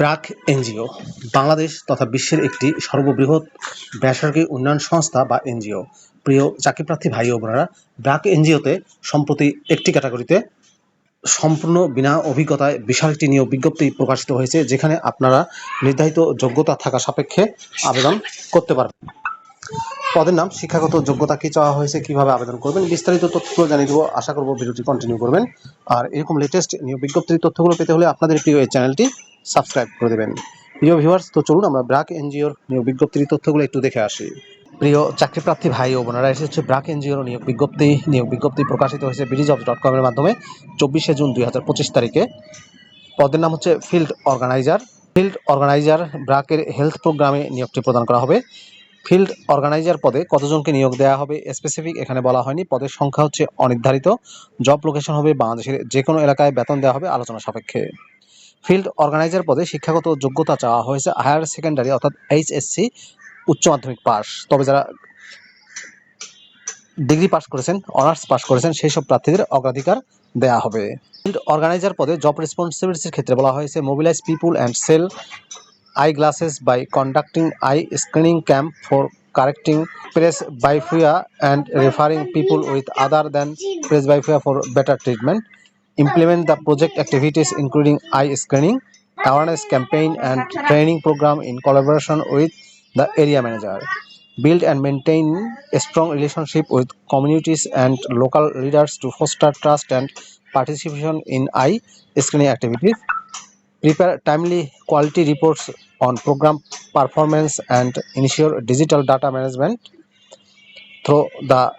BRAC NGO, Bangladesh তথা বিশ্বের একটি সর্ববৃহৎ বেসরকারি উন্নয়ন সংস্থা বা এনজিও। প্রিয় চাকরিপ্রার্থী ভাই ও বোনেরা ব্র্যাক এনজিওতে সম্প্রতি একটি ক্যাটাগরিতে সম্পূর্ণ বিনা অভিজ্ঞতায় বিশাল একটি নিয়োগ বিজ্ঞপ্তি প্রকাশিত হয়েছে, যেখানে আপনারা নির্ধারিত যোগ্যতা থাকা সাপেক্ষে আবেদন করতে পারবেন। পদের নাম, শিক্ষাগত যোগ্যতা কি চাওয়া হয়েছে, কীভাবে আবেদন করবেন, বিস্তারিত তথ্যগুলো জানিয়ে দেবো। আশা করব ভিডিওটি কন্টিনিউ করবেন। আর এরকম লেটেস্ট নিয়োগ বিজ্ঞপ্তির তথ্যগুলো পেতে হলে আপনাদের প্রিয় এই চ্যানেলটি সাবস্ক্রাইব করে দেবেন। প্রিয় ভিউয়ার্স তো চলুন আমরা ব্রাক এনজিওর নিয়োগ বিজ্ঞপ্তির তথ্যগুলো একটু দেখে আসি। প্রিয় চাকরিপ্রার্থী ভাই ও বোনেরা এসে হচ্ছে ব্রাক এনজিওর নিয়োগ বিজ্ঞপ্তি। নিয়োগ বিজ্ঞপ্তি প্রকাশিত হয়েছে বিডিজব ডট কমের মাধ্যমে চব্বিশে জুন দুই হাজার পঁচিশ তারিখে। পদের নাম হচ্ছে ফিল্ড অর্গানাইজার ফিল্ড অর্গানাইজার ব্রাকের হেলথ প্রোগ্রামে নিয়োগটি প্রদান করা হবে। ফিল্ড অর্গানাইজার পদে কতজনকে নিয়োগ দেওয়া হবে স্পেসিফিক এখানে বলা হয়নি। পদের সংখ্যা হচ্ছে অনির্ধারিত। জব লোকেশন হবে বাংলাদেশের যে কোনো এলাকায় বেতন দেওয়া হবে আলোচনা সাপেক্ষে। ফিল্ড অর্গানাইজার পদে শিক্ষাগত যোগ্যতা চাওয়া হয়েছে হায়ার সেকেন্ডারি অর্থাৎ এইচএসসি উচ্চ মাধ্যমিক পাস তবে যারা ডিগ্রি পাস করেছেন, অনার্স পাস করেছেন সেই সব প্রার্থীদের অগ্রাধিকার দেওয়া হবে। ফিল্ড অর্গানাইজার পদে জব রেসপন্সিবিলিটির ক্ষেত্রে বলা হয়েছে mobilise people and sell eye glasses by conducting eye screening camp for correcting press correcting and referring referring with other other press presbyopia for better treatment. Implement the project activities including eye screening awareness campaign and training program in collaboration with the area manager build and maintain a strong relationship with communities and local leaders to foster trust and participation in eye screening activities prepare timely quality reports on program performance and ensure digital data management through the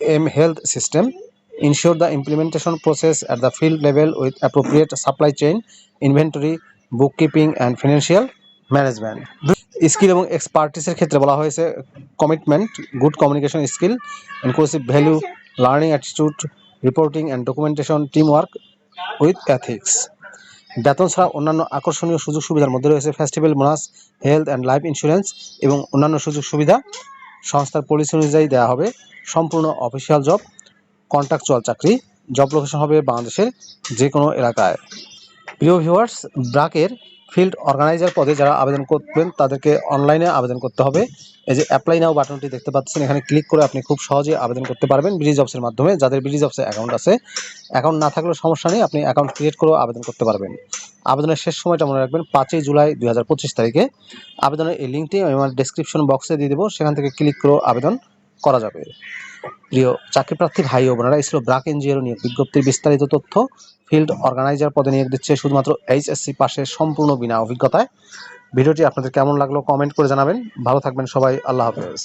M health system ensure the implementation process at the field level with appropriate supply chain, inventory, bookkeeping, and financial management. Skill এবং এক্সপার্টিসের ক্ষেত্রে বলা হয়েছে commitment good communication skill inclusive value learning attitude reporting and documentation team work with ethics বেতন ছাড়া অন্যান্য আকর্ষণীয় সুযোগ সুবিধার মধ্যে রয়েছে festival bonus health and life insurance এবং অন্যান্য সুযোগ সুবিধা সংস্থার পলিসি অনুযায়ী দেওয়া হবে। সম্পূর্ণ অফিসিয়াল জব কন্ট্রাকচুয়াল চাকরি জব লোকেশন হবে বাংলাদেশের যে কোনো এলাকায়। প্রিয় ভিউয়ার্স ব্রাকের ফিল্ড অর্গানাইজার পদে যারা আবেদন করবেন, তাদেরকে অনলাইনে আবেদন করতে হবে। এই যে অ্যাপ্লাই নাও বাটনটি দেখতে পাচ্ছেন, এখানে ক্লিক করে আপনি খুব সহজে আবেদন করতে পারবেন বিডি জবসের মাধ্যমে। যাদের বিডি জবসে অ্যাকাউন্ট আছে অ্যাকাউন্ট না থাকলেও সমস্যা নেই, আপনি অ্যাকাউন্ট ক্রিয়েট করেও আবেদন করতে পারবেন। আবেদনের শেষ সময়টা মনে রাখবেন, পাঁচই জুলাই দু হাজার পঁচিশ তারিখে। আবেদনের এই লিঙ্কটি আমি আমার ডেসক্রিপশন বক্সে দিয়ে দেবো, সেখান থেকে ক্লিক করেও আবেদন করা যাবে। প্রিয় চাকরিপ্রার্থী ভাই ও বোনেরা ছিল ব্রাক এনজিওর নিয়োগ বিজ্ঞপ্তির বিস্তারিত তথ্য। ফিল্ড অর্গানাইজার পদে নিয়োগ দিচ্ছে শুধুমাত্র এইচএসসি পাশে সম্পূর্ণ বিনা অভিজ্ঞতায়। ভিডিওটি আপনাদের কেমন লাগল কমেন্ট করে জানাবেন। ভালো থাকবেন সবাই, আল্লাহ হাফেজ।